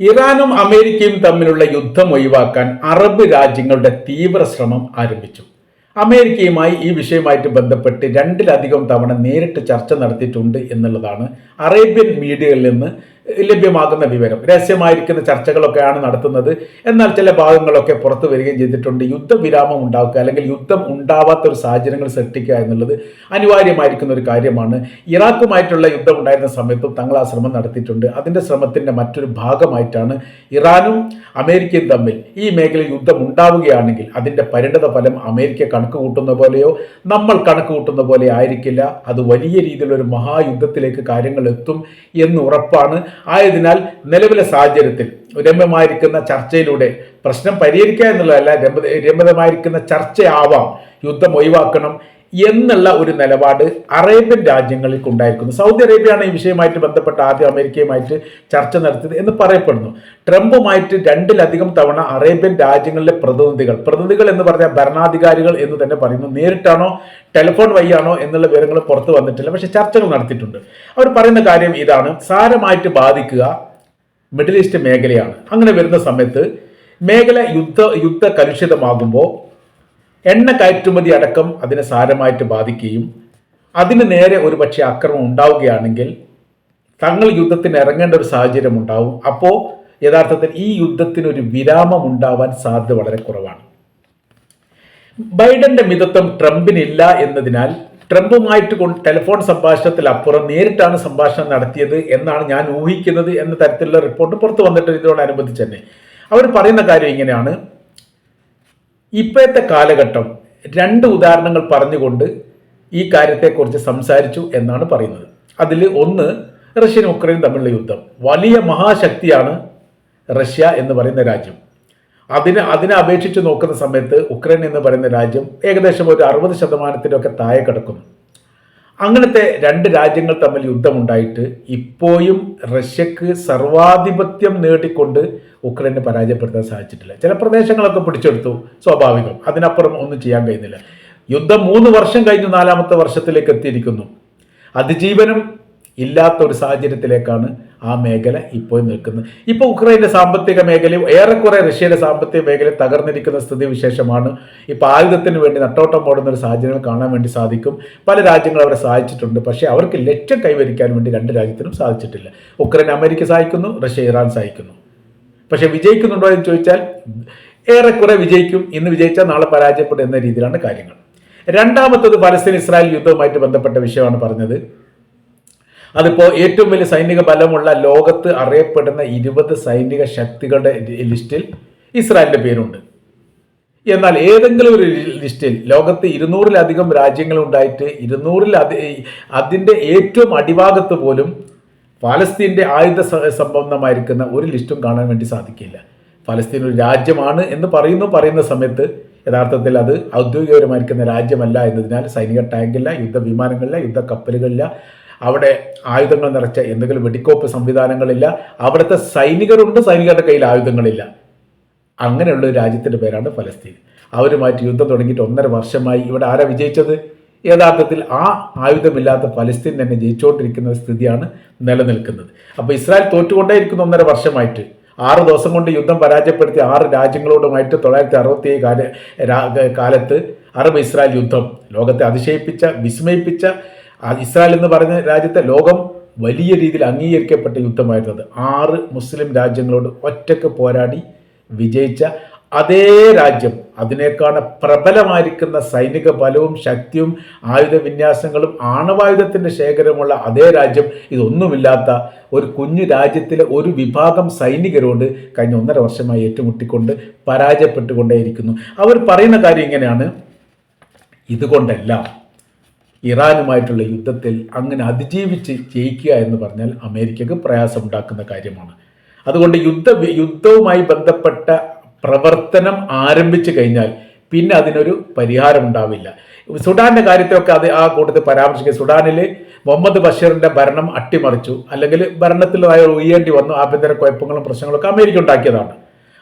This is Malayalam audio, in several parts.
ഇറാനും അമേരിക്കയും തമ്മിലുള്ള യുദ്ധം ഒഴിവാക്കാൻ അറബ് രാജ്യങ്ങളുടെ തീവ്ര ശ്രമം ആരംഭിച്ചു. അമേരിക്കയുമായി ഈ വിഷയമായിട്ട് ബന്ധപ്പെട്ട് രണ്ടിലധികം തവണ നേരിട്ട് ചർച്ച നടത്തിയിട്ടുണ്ട് എന്നുള്ളതാണ് അറേബ്യൻ മീഡിയകളിൽ നിന്ന് ലഭ്യമാകുന്ന വിവരം. രഹസ്യമായിരിക്കുന്ന ചർച്ചകളൊക്കെയാണ് നടത്തുന്നത്. എന്നാൽ ചില ഭാഗങ്ങളൊക്കെ പുറത്തു വരികയും ചെയ്തിട്ടുണ്ട്. യുദ്ധവിരാമം ഉണ്ടാക്കുക അല്ലെങ്കിൽ യുദ്ധം ഉണ്ടാവാത്ത ഒരു സാഹചര്യങ്ങൾ സൃഷ്ടിക്കുക എന്നുള്ളത് അനിവാര്യമായിരിക്കുന്ന ഒരു കാര്യമാണ്. ഇറാഖുമായിട്ടുള്ള യുദ്ധം ഉണ്ടായിരുന്ന സമയത്തും തങ്ങൾ ആ ശ്രമം നടത്തിയിട്ടുണ്ട്. അതിന്റെ ശ്രമത്തിന്റെ മറ്റൊരു ഭാഗമായിട്ടാണ് ഇറാനും അമേരിക്കയും തമ്മിൽ ഈ മേഖലയിൽ യുദ്ധം ഉണ്ടാവുകയാണെങ്കിൽ അതിന്റെ പരിണിത ഫലം അമേരിക്ക കണക്ക് കൂട്ടുന്ന പോലെയോ നമ്മൾ കണക്ക് കൂട്ടുന്ന പോലെ ആയിരിക്കില്ല. അത് വലിയ രീതിയിലൊരു മഹായുദ്ധത്തിലേക്ക് കാര്യങ്ങൾ എത്തും എന്ന് ഉറപ്പാണ്. ആയതിനാൽ നിലവിലെ സാഹചര്യത്തിൽ രമ്യമായിരിക്കുന്ന ചർച്ചയിലൂടെ പ്രശ്നം പരിഹരിക്കുക എന്നുള്ളതല്ല രമ്യ രമ്യതമായിരിക്കുന്ന ചർച്ചയാവാം. യുദ്ധം ഒഴിവാക്കണം. എന്നുള്ള ഒരു നിലപാട് അറേബ്യൻ രാജ്യങ്ങൾക്ക് ഉണ്ടായിരിക്കുന്നു സൗദി അറേബ്യയാണ് ഈ വിഷയമായിട്ട് ബന്ധപ്പെട്ട് ആദ്യം അമേരിക്കയുമായിട്ട് ചർച്ച നടത്തിയത് എന്ന് പറയപ്പെടുന്നു. ട്രംപുമായിട്ട് രണ്ടിലധികം തവണ അറേബ്യൻ രാജ്യങ്ങളിലെ പ്രതിനിധികൾ പ്രതിനിധികൾ എന്ന് പറഞ്ഞാൽ ഭരണാധികാരികൾ എന്ന് തന്നെ പറയുന്നു. നേരിട്ടാണോ ടെലിഫോൺ വഴിയാണോ എന്നുള്ള വിവരങ്ങൾ പുറത്തു വന്നിട്ടില്ല. പക്ഷെ ചർച്ചകൾ നടത്തിയിട്ടുണ്ട്. അവർ പറയുന്ന കാര്യം ഇതാണ്. സാരമായിട്ട് ബാധിക്കുക മിഡിൽ ഈസ്റ്റ് മേഖലയാണ്. അങ്ങനെ വരുന്ന സമയത്ത് മേഖല യുദ്ധ യുദ്ധ കലുഷിതമാകുമ്പോൾ എണ്ണ കയറ്റുമതി അടക്കം അതിനെ സാരമായിട്ട് ബാധിക്കുകയും അതിന് നേരെ ഒരുപക്ഷെ അക്രമം ഉണ്ടാവുകയാണെങ്കിൽ തങ്ങൾ യുദ്ധത്തിന് ഇറങ്ങേണ്ട ഒരു സാഹചര്യം ഉണ്ടാവും. അപ്പോൾ യഥാർത്ഥത്തിൽ ഈ യുദ്ധത്തിന് ഒരു വിരാമം ഉണ്ടാവാൻ സാധ്യത വളരെ കുറവാണ്. ബൈഡന്റെ മിതത്വം ട്രംപിനില്ല എന്നതിനാൽ ട്രംപുമായിട്ട് ടെലിഫോൺ സംഭാഷണത്തിൽ അപ്പുറം നേരിട്ടാണ് സംഭാഷണം നടത്തിയത് എന്നാണ് ഞാൻ ഊഹിക്കുന്നത് എന്ന തരത്തിലുള്ള റിപ്പോർട്ട് പുറത്തു വന്നിട്ട് ഇതിനോടനുബന്ധിച്ച് തന്നെ. അവർ പറയുന്ന കാര്യം ഇങ്ങനെയാണ്. ഇപ്പോഴത്തെ കാലഘട്ടം രണ്ട് ഉദാഹരണങ്ങൾ പറഞ്ഞുകൊണ്ട് ഈ കാര്യത്തെക്കുറിച്ച് സംസാരിച്ചു എന്നാണ് പറയുന്നത്. അതിൽ ഒന്ന് റഷ്യനും ഉക്രൈനും തമ്മിലുള്ള യുദ്ധം. വലിയ മഹാശക്തിയാണ് റഷ്യ എന്ന് പറയുന്ന രാജ്യം. അതിന് അതിനെ അപേക്ഷിച്ച് നോക്കുന്ന സമയത്ത് ഉക്രൈൻ എന്ന് പറയുന്ന രാജ്യം ഏകദേശം ഒരു അറുപത് ശതമാനത്തിലൊക്കെ താഴെ കിടക്കുന്നു. അങ്ങനത്തെ രണ്ട് രാജ്യങ്ങൾ തമ്മിൽ യുദ്ധമുണ്ടായിട്ട് ഇപ്പോഴും റഷ്യക്ക് സർവാധിപത്യം നേടിക്കൊണ്ട് ഉക്രൈനെ പരാജയപ്പെടുത്താൻ സാധിച്ചിട്ടില്ല. ചില പ്രദേശങ്ങളൊക്കെ പിടിച്ചെടുത്തു സ്വാഭാവികം. അതിനപ്പുറം ഒന്നും ചെയ്യാൻ കഴിയുന്നില്ല. യുദ്ധം മൂന്ന് വർഷം കഴിഞ്ഞു നാലാമത്തെ വർഷത്തിലേക്ക് എത്തിയിരിക്കുന്നു. അതിജീവനം ഇല്ലാത്ത ഒരു സാഹചര്യത്തിലേക്കാണ് ആ മേഖല ഇപ്പോൾ നിൽക്കുന്നത് ഇപ്പോൾ ഉക്രൈന്റെ സാമ്പത്തിക മേഖലയും ഏറെക്കുറെ റഷ്യയുടെ സാമ്പത്തിക മേഖല തകർന്നിരിക്കുന്ന സ്ഥിതി വിശേഷമാണ്. ഇപ്പോൾ ആയുധത്തിന് വേണ്ടി നട്ടോട്ടം ഓടുന്ന ഒരു സാഹചര്യങ്ങൾ കാണാൻ വേണ്ടി സാധിക്കും. പല രാജ്യങ്ങൾ അവരെ സഹായിച്ചിട്ടുണ്ട്. പക്ഷേ അവർക്ക് ലക്ഷ്യം കൈവരിക്കാൻ വേണ്ടി രണ്ട് രാജ്യത്തിനും സാധിച്ചിട്ടില്ല. ഉക്രൈൻ അമേരിക്ക സഹായിക്കുന്നു റഷ്യ ഇറാൻ സഹായിക്കുന്നു. പക്ഷേ വിജയിക്കുന്നുണ്ടോ എന്ന് ചോദിച്ചാൽ ഏറെക്കുറെ വിജയിക്കും. ഇന്ന് വിജയിച്ചാൽ നാളെ പരാജയപ്പെടും എന്ന രീതിയിലാണ് കാര്യങ്ങൾ. രണ്ടാമത്തത് പലസ്തീൻ ഇസ്രായേൽ യുദ്ധവുമായിട്ട് ബന്ധപ്പെട്ട വിഷയമാണ് പറഞ്ഞത്. അതിപ്പോൾ ഏറ്റവും വലിയ സൈനിക ബലമുള്ള ലോകത്ത് അറിയപ്പെടുന്ന ഇരുപത് സൈനിക ശക്തികളുടെ ലിസ്റ്റിൽ ഇസ്രായേലിന്റെ പേരുണ്ട്. എന്നാൽ ഏതെങ്കിലും ഒരു ലിസ്റ്റിൽ ലോകത്ത് ഇരുന്നൂറിലധികം രാജ്യങ്ങൾ ഉണ്ടായിട്ട് ഇരുന്നൂറിൽ അതി അതിന്റെ ഏറ്റവും അടിഭാഗത്ത് പോലും ഫലസ്തീന്റെ ആയുധ സംബന്ധമായിരിക്കുന്ന ഒരു ലിസ്റ്റും കാണാൻ വേണ്ടി സാധിക്കില്ല. ഫലസ്തീൻ ഒരു രാജ്യമാണ് എന്ന് പറയുന്നു പറയുന്ന സമയത്ത് യഥാർത്ഥത്തിൽ അത് ഔദ്യോഗികപരമായിരിക്കുന്ന രാജ്യമല്ല എന്നതിനാൽ സൈനിക ടാങ്കില്ല യുദ്ധ വിമാനങ്ങളില്ല യുദ്ധ കപ്പലുകളില്ല അവിടെ ആയുധങ്ങൾ നിറച്ച എന്തെങ്കിലും വെടിക്കോപ്പ് സംവിധാനങ്ങളില്ല. അവിടുത്തെ സൈനികരുണ്ട് സൈനികരുടെ കയ്യിൽ ആയുധങ്ങളില്ല. അങ്ങനെയുള്ള ഒരു രാജ്യത്തിന്റെ പേരാണ് ഫലസ്തീൻ. അവരുമായിട്ട് യുദ്ധം തുടങ്ങിയിട്ട് ഒന്നര വർഷമായി. ഇവിടെ ആരാ വിജയിച്ചത്? യഥാർത്ഥത്തിൽ ആ ആയുധമില്ലാത്ത ഫലസ്തീൻ തന്നെ ജയിച്ചുകൊണ്ടിരിക്കുന്ന സ്ഥിതിയാണ് നിലനിൽക്കുന്നത്. അപ്പോൾ ഇസ്രായേൽ തോറ്റുകൊണ്ടേയിരിക്കുന്നു ഒന്നര വർഷമായിട്ട്. ആറ് ദിവസം കൊണ്ട് യുദ്ധം പരാജയപ്പെടുത്തി ആറ് രാജ്യങ്ങളോടുമായിട്ട് തൊള്ളായിരത്തി അറുപത്തി കാല കാലത്ത് അറബ് ഇസ്രായേൽ യുദ്ധം. ലോകത്തെ അതിശയിപ്പിച്ച വിസ്മയിപ്പിച്ച ഇസ്രായേൽ എന്ന് പറഞ്ഞ രാജ്യത്തെ ലോകം വലിയ രീതിയിൽ അംഗീകരിക്കപ്പെട്ട യുദ്ധമായിരുന്നത്. ആറ് മുസ്ലിം രാജ്യങ്ങളോട് ഒറ്റയ്ക്ക് പോരാടി വിജയിച്ച അതേ രാജ്യം അതിനേക്കാണ് പ്രബലമായിരിക്കുന്ന സൈനിക ബലവും ശക്തിയും ആയുധ വിന്യാസങ്ങളും ആണവായുധത്തിന്റെ ശേഖരമുള്ള അതേ രാജ്യം. ഇതൊന്നുമില്ലാത്ത ഒരു കുഞ്ഞു രാജ്യത്തിലെ ഒരു വിഭാഗം സൈനികരോട് കഴിഞ്ഞ ഒന്നര വർഷമായി ഏറ്റുമുട്ടിക്കൊണ്ട് പരാജയപ്പെട്ടുകൊണ്ടേയിരിക്കുന്നു. അവർ പറയുന്ന കാര്യം ഇങ്ങനെയാണ്. ഇതുകൊണ്ടെല്ലാം ഇറാനുമായിട്ടുള്ള യുദ്ധത്തിൽ അങ്ങനെ അതിജീവിച്ച് ജയിക്കുക എന്ന് പറഞ്ഞാൽ അമേരിക്കക്ക് പ്രയാസമുണ്ടാക്കുന്ന കാര്യമാണ്. അതുകൊണ്ട് യുദ്ധ യുദ്ധവുമായി ബന്ധപ്പെട്ട പ്രവർത്തനം ആരംഭിച്ചു കഴിഞ്ഞാൽ പിന്നെ അതിനൊരു പരിഹാരം ഉണ്ടാവില്ല. സുഡാന്റെ കാര്യത്തെയൊക്കെ അത് ആ കൂട്ടത്തിൽ പരാമർശിക്കുക. സുഡാനിൽ മുഹമ്മദ് ബഷീറിന്റെ ഭരണം അട്ടിമറിച്ചു. അല്ലെങ്കിൽ ഭരണത്തിൽ ഉയരേണ്ടി വന്നു. ആഭ്യന്തര കുഴപ്പങ്ങളും പ്രശ്നങ്ങളൊക്കെ അമേരിക്ക ഉണ്ടാക്കിയതാണ്.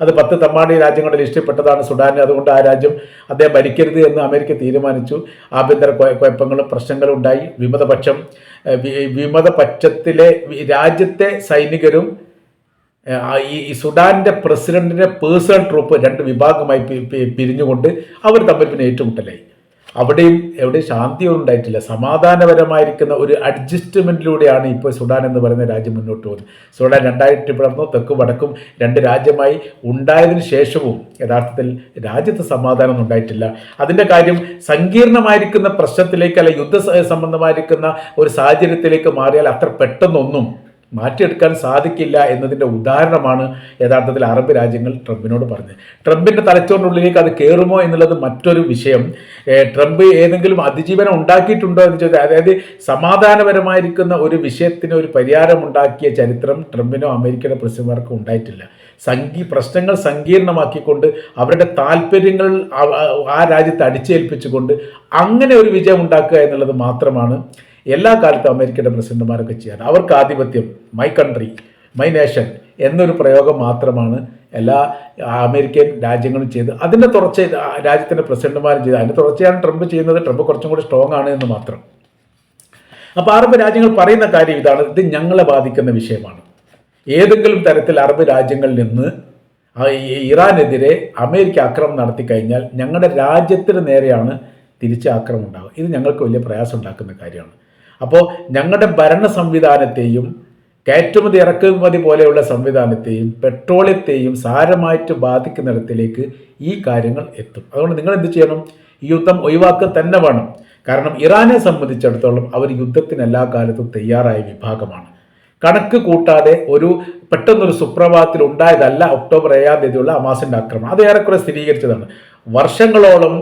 അത് പത്ത് തമ്മാടി രാജ്യങ്ങളുടെ ലിസ്റ്റിൽപ്പെട്ടതാണ് സുഡാൻ അതുകൊണ്ട് ആ രാജ്യം അദ്ദേഹം ഭരിക്കരുത് എന്ന് അമേരിക്ക തീരുമാനിച്ചു. ആഭ്യന്തര കുഴ- കുഴപ്പങ്ങളും പ്രശ്നങ്ങളും ഉണ്ടായി. വിമതപക്ഷം വിമതപക്ഷത്തിലെ രാജ്യത്തെ സൈനികരും ഈ സുഡാന്റെ പ്രസിഡന്റിന്റെ പേഴ്സണൽ ട്രൂപ്പ് രണ്ട് വിഭാഗമായി പിരിഞ്ഞുകൊണ്ട് അവർ തമ്മിൽ പിന്നെ ഏറ്റുമുട്ടലായി. അവിടെയും എവിടെ ശാന്തിയൊന്നും ഉണ്ടായിട്ടില്ല. സമാധാനപരമായിരിക്കുന്ന ഒരു അഡ്ജസ്റ്റ്മെന്റിലൂടെയാണ് ഇപ്പോൾ സുഡാൻ എന്ന് പറയുന്ന രാജ്യം മുന്നോട്ട് പോകുന്നത്. സുഡാൻ രണ്ടായിട്ട് പിളർന്നു തെക്കും വടക്കും രണ്ട് രാജ്യമായി ഉണ്ടായതിനു ശേഷവും യഥാർത്ഥത്തിൽ രാജ്യത്ത് സമാധാനമൊന്നും ഉണ്ടായിട്ടില്ല. അതിന്റെ കാര്യം സങ്കീർണമായിരിക്കുന്ന പ്രശ്നത്തിലേക്ക് അല്ലെങ്കിൽ യുദ്ധ സംബന്ധമായിരിക്കുന്ന ഒരു സാഹചര്യത്തിലേക്ക് മാറിയാൽ അത്ര പെട്ടെന്നൊന്നും മാറ്റിയെടുക്കാൻ സാധിക്കില്ല എന്നതിന്റെ ഉദാഹരണമാണ് യഥാർത്ഥത്തിൽ അറബ് രാജ്യങ്ങൾ ട്രംപിനോട് പറഞ്ഞത്. ട്രംപിന്റെ തലച്ചോറിനുള്ളിലേക്ക് അത് കയറുമോ എന്നുള്ളത് മറ്റൊരു വിഷയം. ട്രംപ് ഏതെങ്കിലും അതിജീവനം ഉണ്ടാക്കിയിട്ടുണ്ടോ എന്ന് ചോദിച്ചാൽ അതായത് സമാധാനപരമായിരിക്കുന്ന ഒരു വിഷയത്തിന് ഒരു പരിഹാരം ഉണ്ടാക്കിയ ചരിത്രം ട്രംപിനോ അമേരിക്കയുടെ പ്രസിഡന്റുമാർക്കോ ഉണ്ടായിട്ടില്ല. സംഗീ പ്രശ്നങ്ങൾ സങ്കീർണമാക്കിക്കൊണ്ട് അവരുടെ താല്പര്യങ്ങൾ ആ- രാജ്യത്ത് അടിച്ചേൽപ്പിച്ചുകൊണ്ട് അങ്ങനെ ഒരു വിജയം ഉണ്ടാക്കുക എന്നുള്ളത് മാത്രമാണ് എല്ലാ കാലത്തും അമേരിക്കയുടെ പ്രസിഡന്റുമാരൊക്കെ ചെയ്യാറ്. അവർക്ക് ആധിപത്യം മൈ കൺട്രി മൈ നേഷൻ എന്നൊരു പ്രയോഗം മാത്രമാണ് എല്ലാ അമേരിക്കൻ രാജ്യങ്ങളും ചെയ്ത് അതിന്റെ തുടർച്ച രാജ്യത്തിന്റെ പ്രസിഡന്റുമാരും ചെയ്ത്. അതിന്റെ തുടർച്ചയാണ് ട്രംപ് ചെയ്യുന്നത്. ട്രംപ് കുറച്ചും കൂടി സ്ട്രോങ് ആണ് എന്ന് മാത്രം. അപ്പോൾ അറബ് രാജ്യങ്ങൾ പറയുന്ന കാര്യം ഇതാണ്. ഇത് ഞങ്ങളെ ബാധിക്കുന്ന വിഷയമാണ്. ഏതെങ്കിലും തരത്തിൽ അറബ് രാജ്യങ്ങളിൽ നിന്ന് ഇറാനെതിരെ അമേരിക്ക ആക്രമണം നടത്തി കഴിഞ്ഞാൽ ഞങ്ങളുടെ രാജ്യത്തിന് നേരെയാണ് തിരിച്ച് ആക്രമണം ഉണ്ടാകുക ഇത് ഞങ്ങൾക്ക് വലിയ പ്രയാസം ഉണ്ടാക്കുന്ന കാര്യമാണ്. അപ്പോൾ ഞങ്ങളുടെ ഭരണ സംവിധാനത്തെയും കയറ്റുമതി ഇറക്കുമതി പോലെയുള്ള സംവിധാനത്തെയും പെട്രോളിയത്തെയും സാരമായിട്ട് ബാധിക്കുന്നിടത്തിലേക്ക് ഈ കാര്യങ്ങൾ എത്തും. അതുകൊണ്ട് നിങ്ങൾ എന്ത് ചെയ്യണം? ഈ യുദ്ധം ഒഴിവാക്കുക തന്നെ വേണം. കാരണം ഇറാനെ സംബന്ധിച്ചിടത്തോളം അവർ യുദ്ധത്തിന് എല്ലാ കാലത്തും തയ്യാറായ വിഭാഗമാണ്. കണക്ക് കൂട്ടാതെ ഒരു പെട്ടെന്നൊരു സുപ്രഭാതത്തിൽ ഉണ്ടായതല്ല ഒക്ടോബർ ഏഴാം തീയതിയുള്ള അമാസിന്റെ ആക്രമണം. അത് ഏറെക്കുറെ സ്ഥിരീകരിച്ചതാണ്. വർഷങ്ങളോളം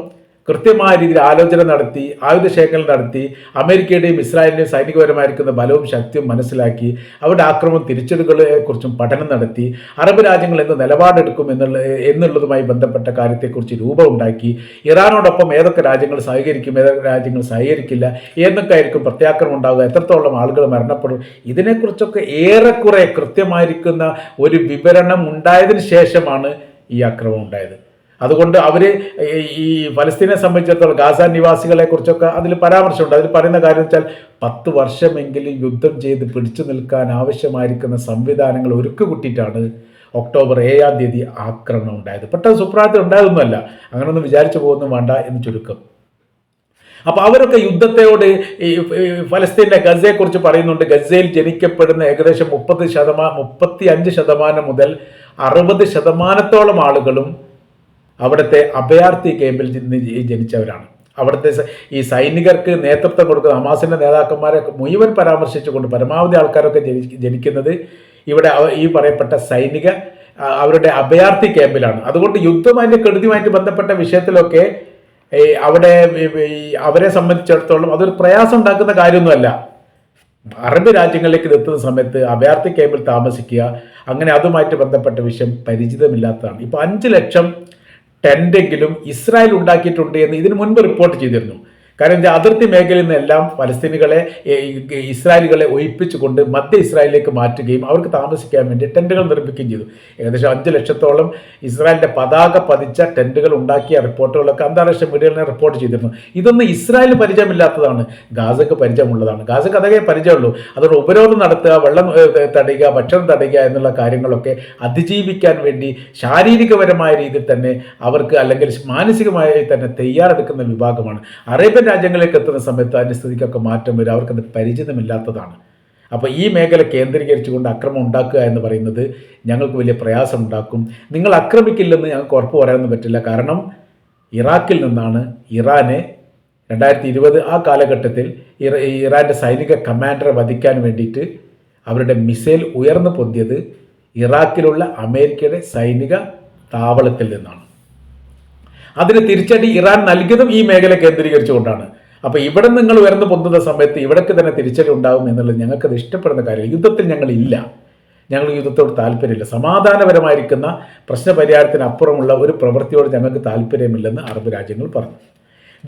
കൃത്യമായ രീതിയിൽ ആലോചന നടത്തി ആയുധ ആയുധശേഖരണം നടത്തി അമേരിക്കയുടെയും ഇസ്രായേലിന്റെയും സൈനികപരമായിരിക്കുന്ന ബലവും ശക്തിയും മനസ്സിലാക്കി അവരുടെ ആക്രമണം തിരിച്ചടികളെ കുറിച്ചും പഠനം നടത്തി അറബ് രാജ്യങ്ങൾ എന്ത് നിലപാടെടുക്കും എന്നുള്ള എന്നുള്ളതുമായി ബന്ധപ്പെട്ട കാര്യത്തെക്കുറിച്ച് രൂപമുണ്ടാക്കി ഇറാനോടൊപ്പം ഏതൊക്കെ രാജ്യങ്ങൾ സഹകരിക്കും ഏതൊക്കെ രാജ്യങ്ങൾ സഹകരിക്കില്ല എന്നൊക്കെ ആയിരിക്കും പ്രത്യാക്രമം ഉണ്ടാവുക എത്രത്തോളം ആളുകൾ മരണപ്പെടും ഇതിനെക്കുറിച്ചൊക്കെ ഏറെക്കുറെ കൃത്യമായിരിക്കുന്ന ഒരു വിവരണം ഉണ്ടായതിനു ശേഷമാണ് ഈ ആക്രമണം ഉണ്ടായത്. അതുകൊണ്ട് അവർ ഈ ഫലസ്തീനെ സംബന്ധിച്ചിടത്തോളം ഗാസ നിവാസികളെ കുറിച്ചൊക്കെ അതിൽ പരാമർശമുണ്ട്. അതിൽ പറയുന്ന കാര്യം വെച്ചാൽ പത്ത് വർഷമെങ്കിലും യുദ്ധം ചെയ്ത് പിടിച്ചു നിൽക്കാൻ ആവശ്യമായിരിക്കുന്ന സംവിധാനങ്ങൾ ഒരുക്കുകൂട്ടിയിട്ടാണ് ഒക്ടോബർ ഏഴാം തീയതി ആക്രമണം ഉണ്ടായത്. പെട്ടെന്ന് സുപ്രായത്തിൽ ഉണ്ടായതൊന്നുമല്ല. അങ്ങനൊന്നും വിചാരിച്ചു പോകുന്നു വേണ്ട എന്ന് ചുരുക്കം. അപ്പോൾ അവരൊക്കെ യുദ്ധത്തോട് ഈ ഫലസ്തീന്റെ ഗസയെക്കുറിച്ച് പറയുന്നുണ്ട്. ഗസയിൽ ജനിക്കപ്പെടുന്ന ഏകദേശം മുപ്പത് ശതമാനം മുപ്പത്തി അഞ്ച് ശതമാനം മുതൽ അറുപത് ശതമാനത്തോളം ആളുകളും അവിടുത്തെ അഭയാർത്ഥി ക്യാമ്പിൽ നിന്ന് ജനിച്ചവരാണ്. അവിടുത്തെ ഈ സൈനികർക്ക് നേതൃത്വം കൊടുക്കുന്ന ഹമാസിന്റെ നേതാക്കന്മാരെ മുഴുവൻ പരാമർശിച്ചുകൊണ്ട് പരമാവധി ആൾക്കാരൊക്കെ ജനി- ജനിക്കുന്നത് ഇവിടെ ഈ പറയപ്പെട്ട സൈനിക അവരുടെ അഭയാർത്ഥി ക്യാമ്പിലാണ്. അതുകൊണ്ട് യുദ്ധം അതിന്റെ കെടുതിയുമായിട്ട് ബന്ധപ്പെട്ട വിഷയത്തിലൊക്കെ അവിടെ അവരെ സംബന്ധിച്ചിടത്തോളം അതൊരു പ്രയാസം ഉണ്ടാക്കുന്ന കാര്യമൊന്നുമല്ല. അറബ് രാജ്യങ്ങളിലേക്ക് എത്തുന്ന സമയത്ത് അഭയാർത്ഥി ക്യാമ്പിൽ താമസിക്കുക അങ്ങനെ അതുമായിട്ട് ബന്ധപ്പെട്ട വിഷയം പരിചിതമില്ലാത്തതാണ്. ഇപ്പോൾ അഞ്ച് ലക്ഷം ടെന്റെങ്കിലും ഇസ്രായേൽ ഉണ്ടാക്കിയിട്ടുണ്ട് എന്ന് ഇതിനു മുൻപ് റിപ്പോർട്ട് ചെയ്തിരുന്നു. കാരണം ഇത് അതിർത്തി മേഖലയിൽ നിന്നെല്ലാം ഫലസ്തീനികളെ ഇസ്രായേലുകളെ ഒഴിപ്പിച്ചുകൊണ്ട് മധ്യ ഇസ്രായേലിലേക്ക് മാറ്റുകയും അവർക്ക് താമസിക്കാൻ വേണ്ടി ടെന്റുകൾ നിർമ്മിക്കുകയും ചെയ്തു. ഏകദേശം അഞ്ച് ലക്ഷത്തോളം ഇസ്രായേലിന്റെ പതാക പതിച്ച ടെന്റുകൾ ഉണ്ടാക്കിയ റിപ്പോർട്ടുകളൊക്കെ അന്താരാഷ്ട്ര മീഡിയകളിൽ റിപ്പോർട്ട് ചെയ്തിരുന്നു. ഇതൊന്നും ഇസ്രായേൽ പരിചയമില്ലാത്തതാണ്. ഗാസക്ക് പരിചയമുള്ളതാണ്. ഗാസക്ക് അതേ പരിചയമുള്ളൂ. അതുകൊണ്ട് ഉപരോധം നടത്തുക വെള്ളം തടയുക ഭക്ഷണം തടയുക എന്നുള്ള കാര്യങ്ങളൊക്കെ അതിജീവിക്കാൻ വേണ്ടി ശാരീരികപരമായ രീതിയിൽ തന്നെ അവർക്ക് അല്ലെങ്കിൽ മാനസികമായി തന്നെ തയ്യാറെടുക്കുന്ന വിഭാഗമാണ്. അറേബ്യൻ രാജ്യങ്ങളിലേക്ക് എത്തുന്ന സമയത്ത് അതിന്റെ സ്ഥിതിക്കൊക്കെ മാറ്റം വരും. അവർക്കത് പരിചിതമില്ലാത്തതാണ്. അപ്പോൾ ഈ മേഖല കേന്ദ്രീകരിച്ചുകൊണ്ട് അക്രമം ഉണ്ടാക്കുക എന്ന് പറയുന്നത് ഞങ്ങൾക്ക് വലിയ പ്രയാസം ഉണ്ടാക്കും. നിങ്ങൾ ആക്രമിക്കില്ലെന്ന് ഞങ്ങൾക്ക് ഉറപ്പ് പറയാനൊന്നും പറ്റില്ല. കാരണം ഇറാഖിൽ നിന്നാണ് ഇറാനെ രണ്ടായിരത്തി ഇരുപത് ആ കാലഘട്ടത്തിൽ ഇറ ഇറാന്റെ സൈനിക കമാൻഡറെ വധിക്കാൻ വേണ്ടിയിട്ട് അവരുടെ മിസൈൽ ഉയർന്നു പൊന്തിയത് ഇറാഖിലുള്ള അമേരിക്കയുടെ സൈനിക താവളത്തിൽ നിന്നാണ്. അതിന് തിരിച്ചടി ഇറാൻ നൽകിയതും ഈ മേഖല കേന്ദ്രീകരിച്ചുകൊണ്ടാണ്. അപ്പോൾ ഇവിടെ നിങ്ങൾ ഉയർന്നു പൊന്തുന്ന സമയത്ത് ഇവിടേക്ക് തന്നെ തിരിച്ചടി ഉണ്ടാകും എന്നുള്ളത് ഞങ്ങൾക്കത് ഇഷ്ടപ്പെടുന്ന കാര്യം യുദ്ധത്തിൽ ഞങ്ങൾ ഇല്ല ഞങ്ങൾ യുദ്ധത്തോട് താല്പര്യമില്ല. സമാധാനപരമായിരിക്കുന്ന പ്രശ്നപരിഹാരത്തിന് അപ്പുറമുള്ള ഒരു പ്രവൃത്തിയോട് ഞങ്ങൾക്ക് താല്പര്യമില്ലെന്ന് അറബ് രാജ്യങ്ങൾ പറഞ്ഞു.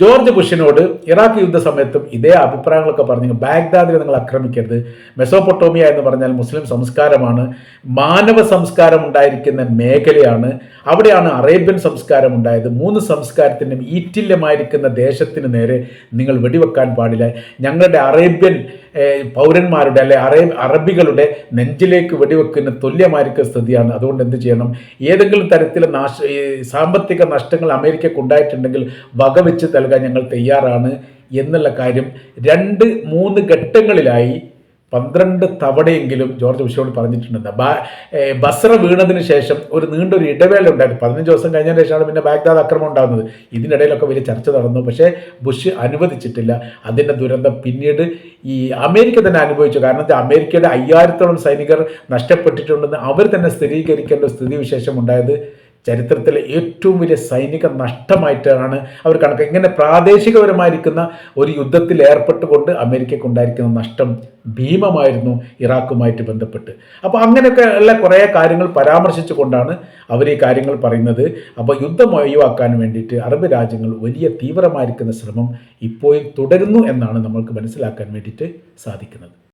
ജോർജ് ബുഷിനോട് ഇറാഖ് യുദ്ധ സമയത്തും ഇതേ അഭിപ്രായങ്ങളൊക്കെ പറഞ്ഞു ബാഗ്ദാദിനെ നിങ്ങൾ ആക്രമിക്കരുത്. മെസോപ്പൊട്ടോമിയ എന്ന് പറഞ്ഞാൽ മുസ്ലിം സംസ്കാരമാണ്. മാനവ സംസ്കാരം ഉണ്ടായിരിക്കുന്ന മേഖലയാണ്. അവിടെയാണ് അറേബ്യൻ സംസ്കാരം ഉണ്ടായത്. മൂന്ന് സംസ്കാരത്തിനും ഈറ്റില്യമായിരിക്കുന്ന ദേശത്തിന് നേരെ നിങ്ങൾ വെടിവെക്കാൻ പാടില്ല. ഞങ്ങളുടെ അറേബ്യൻ പൗരന്മാരുടെ അല്ലെ അറേ അറബികളുടെ നെഞ്ചിലേക്ക് വെടിവെക്കുന്ന തുല്യമായിരിക്കും സ്ഥിതിയാണ്. അതുകൊണ്ട് എന്ത് ചെയ്യണം? ഏതെങ്കിലും തരത്തിലെ നാശ സാമ്പത്തിക നഷ്ടങ്ങൾ അമേരിക്കക്ക് ഉണ്ടായിട്ടുണ്ടെങ്കിൽ വകവെച്ച് നൽകാൻ ഞങ്ങൾ തയ്യാറാണ് എന്നുള്ള കാര്യം രണ്ട് മൂന്ന് ഘട്ടങ്ങളിലായി പന്ത്രണ്ട് തവണയെങ്കിലും ജോർജ് ബുഷോട് പറഞ്ഞിട്ടുണ്ടെന്ന് ബാ- ഏ, ബസ്ര വീണതിന് ശേഷം ഒരു നീണ്ടൊരു ഇടവേള ഉണ്ടായിരുന്നു. പതിനഞ്ച് ദിവസം കഴിഞ്ഞതിന് ശേഷമാണ് പിന്നെ ബാഗ്ദാദ് ആക്രമണം ഉണ്ടാകുന്നത്. ഇതിനിടയിലൊക്കെ വലിയ ചർച്ച നടന്നു. പക്ഷേ ബുഷ് അനുവദിച്ചിട്ടില്ല. അതിന്റെ ദുരന്തം പിന്നീട് ഈ അമേരിക്ക തന്നെ അനുഭവിച്ചു. കാരണം അമേരിക്കയുടെ അയ്യായിരത്തോളം സൈനികർ നഷ്ടപ്പെട്ടിട്ടുണ്ടെന്ന് അവർ തന്നെ സ്ഥിരീകരിക്കേണ്ട സ്ഥിതിവിശേഷം ഉണ്ടായത് ചരിത്രത്തിലെ ഏറ്റവും വലിയ സൈനിക നഷ്ടമായിട്ടാണ് അവർ കണക്ക്. ഇങ്ങനെ പ്രാദേശികപരമായിരിക്കുന്ന ഒരു യുദ്ധത്തിൽ ഏർപ്പെട്ടുകൊണ്ട് അമേരിക്കയ്ക്ക് ഉണ്ടായിരിക്കുന്ന നഷ്ടം ഭീമമായിരുന്നു ഇറാഖുമായിട്ട് ബന്ധപ്പെട്ട്. അപ്പോൾ അങ്ങനെയൊക്കെ ഉള്ള കുറേ കാര്യങ്ങൾ പരാമർശിച്ചുകൊണ്ടാണ് അവർ ഈ കാര്യങ്ങൾ പറയുന്നത്. അപ്പോൾ യുദ്ധം ഒഴിവാക്കാൻ വേണ്ടിയിട്ട് അറബ് രാജ്യങ്ങൾ വലിയ തീവ്രമായിരിക്കുന്ന ശ്രമം ഇപ്പോഴും തുടരുന്നു എന്നാണ് നമ്മൾക്ക് മനസ്സിലാക്കാൻ വേണ്ടിയിട്ട് സാധിക്കുന്നത്.